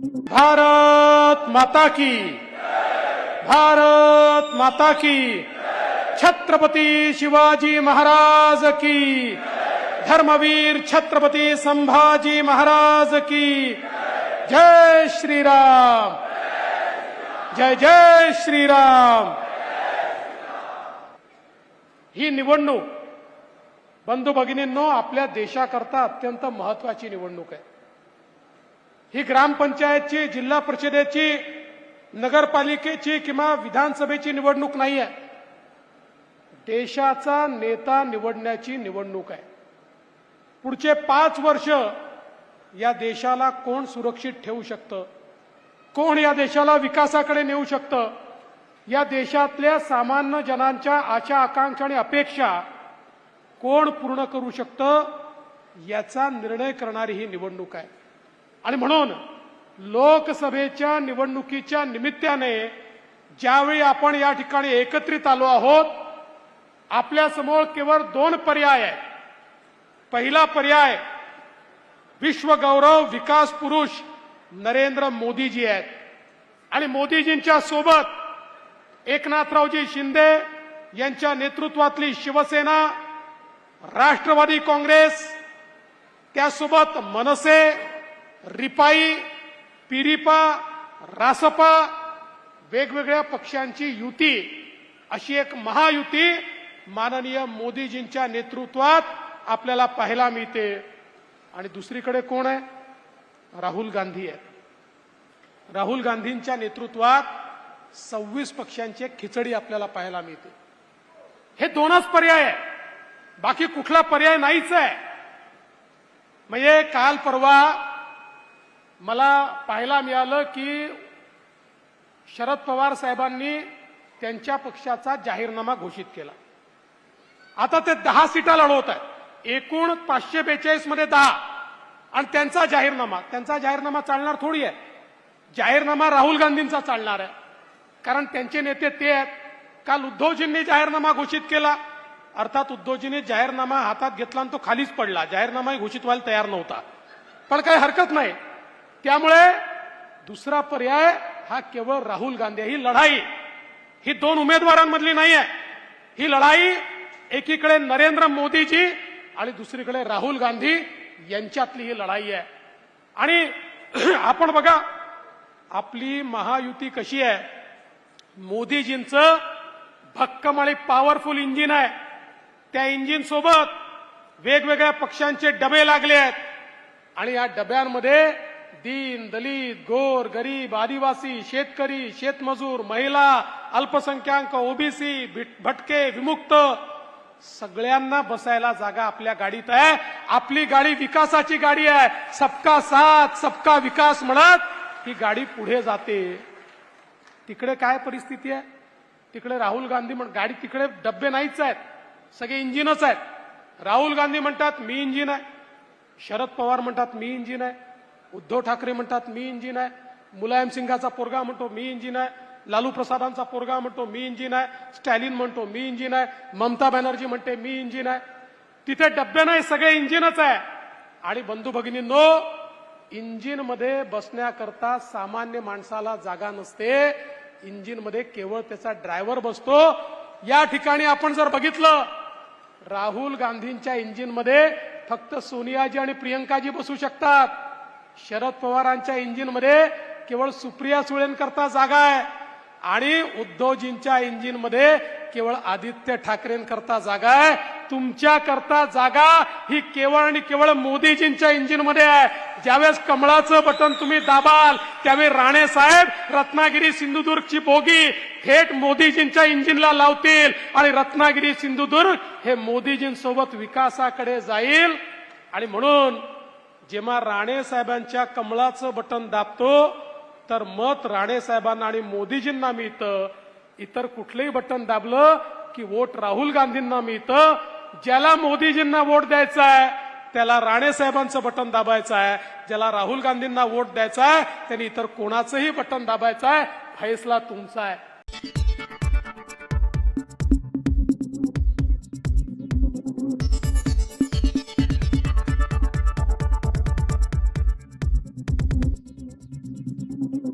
भारत माता की। भारत माता की। छत्रपती शिवाजी महाराज की। धर्मवीर छत्रपती संभाजी महाराज की। जय श्रीराम। जय जय श्रीराम। ही निवडणूक बंधू भगिनींनो आपल्या देशाकरता अत्यंत महत्वाची निवडणूक आहे. ही ग्रामपंचायतची जिल्हा परिषदेची नगरपालिकेची किंवा विधानसभेची निवडणूक नाही आहे देशाचा नेता निवडण्याची निवडणूक आहे. पुढचे पाच वर्ष या देशाला कोण सुरक्षित ठेवू शकतं? कोण या देशाला विकासाकडे नेऊ शकतं? या देशातल्या सामान्य जनांच्या आशा आकांक्षा आणि अपेक्षा कोण पूर्ण करू शकतं? याचा निर्णय करणारी ही निवडणूक आहे. आणि म्हणून लोकसभेच्या निवडणुकीच्या निमित्ताने ज्यावेळी आपण या ठिकाणी एकत्रित आलो आहोत आपल्यासमोर केवळ दोन पर्याय आहेत. पहिला पर्याय विश्वगौरव विकास पुरुष नरेंद्र मोदीजी आहेत. आणि मोदीजींच्या सोबत एकनाथरावजी शिंदे यांच्या नेतृत्वातली शिवसेना राष्ट्रवादी काँग्रेस त्यासोबत मनसे रिपाई पिरिपा रासपा वेगवेगळ्या पक्षांची युती. अशी एक महायुती माननीय मोदीजींच्या नेतृत्वात आपल्याला पाहायला मिळते. आणि दुसरीकडे कोण आहे? राहुल गांधी आहे राहुल गांधींच्या नेतृत्वात सव्वीस पक्षांची एक खिचडी आपल्याला पाहायला मिळते. हे दोनच पर्याय आहे बाकी कुठला पर्याय नाहीच आहे. म्हणजे काल परवा मला पाहायला मिळालं की शरद पवार साहेबांनी त्यांच्या पक्षाचा जाहीरनामा घोषित केला. आता ते दहा सीटा लढवत आहेत. एकूण पाचशे बेचाळीसमध्ये दहा. आणि त्यांचा जाहीरनामा त्यांचा जाहीरनामा चालणार थोडी आहे. जाहीरनामा राहुल गांधींचा चालणार आहे. कारण त्यांचे नेते ते आहेत. काल उद्धवजींनी जाहीरनामा घोषित केला. अर्थात उद्धवजींनी जाहीरनामा हातात घेतला आणि तो खालीच पडला. जाहीरनामाही घोषित व्हायला तयार नव्हता. पण काही हरकत नाही. त्यामुळे दुसरा पर्याय हा केवळ राहुल गांधी आहे. ही लढाई. ही दोन उमेदवारांमधली नाही आहे ही लढाई एकीकडे नरेंद्र मोदीजी आणि दुसरीकडे राहुल गांधी यांच्यातली ही लढाई आहे. आणि आपण बघा आपली महायुती कशी आहे? मोदीजींचं भक्कम आणि पॉवरफुल इंजिन आहे. त्या इंजिन सोबत वेगवेगळ्या पक्षांचे डबे लागले आहेत. आणि या डब्यांमध्ये दीन दलित गोर गरीब आदिवासी शेतकरी शेतमजूर महिला अल्पसंख्याक ओबीसी भटके विमुक्त सगळ्यांना बसायला जागा आपल्या गाडीत आहे. आपली गाडी विकासाची गाडी आहे. सबका साथ सबका विकास म्हणत ही गाडी पुढे जाते. तिकडे काय परिस्थिती आहे? तिकडे राहुल गांधी म्हण गाडी तिकडे डब्बे नाहीच आहेत. सगळे इंजिनच आहेत. राहुल गांधी म्हणतात मी इंजिन आहे. शरद पवार म्हणतात मी इंजिन आहे. उद्धव ठाकरे म्हणतात मी इंजिन आहे. मुलायम सिंगाचा पोरगा म्हणतो मी इंजिन आहे. लालू प्रसादांचा पोरगा म्हणतो मी इंजिन आहे. स्टॅलिन म्हणतो मी इंजिन आहे. ममता बॅनर्जी म्हणते मी इंजिन आहे. तिथे डब्बे नाही सगळे इंजिनच आहे. आणि बंधू भगिनींनो इंजिनमध्ये बसण्याकरता सामान्य माणसाला जागा नसते. इंजिनमध्ये केवळ त्याचा ड्रायव्हर बसतो. या ठिकाणी आपण जर बघितलं राहुल गांधींच्या इंजिनमध्ये फक्त सोनियाजी आणि प्रियंकाजी बसू शकतात. शरद पवारांच्या इंजिनमध्ये केवळ सुप्रिया सुळेंकरता जागा आहे. आणि उद्धवजींच्या इंजिनमध्ये केवळ आदित्य ठाकरेंकरता जागा आहे. तुमच्याकरता जागा ही केवळ आणि केवळ मोदीजींच्या इंजिनमध्ये आहे. ज्यावेळेस कमळाचं बटन तुम्ही दाबाल त्यावेळी राणे साहेब रत्नागिरी सिंधुदुर्गची बोगी थेट मोदीजींच्या इंजिनला लावतील. आणि रत्नागिरी सिंधुदुर्ग हे मोदीजींसोबत विकासाकडे जाईल. आणि म्हणून जेव्हा राणे साहेबांच्या कमळाचं बटन दाबतो तर मत राणे साहेबांना आणि मोदीजींना मिळतं. इतर कुठलंही बटन दाबलं की वोट राहुल गांधींना मिळतं. ज्याला मोदीजींना वोट द्यायचा आहे त्याला राणे साहेबांचं बटन दाबायचं आहे. ज्याला राहुल गांधींना वोट द्यायचा आहे त्यांनी इतर कोणाचंही बटन दाबायचं आहे. फैसला तुमचा आहे.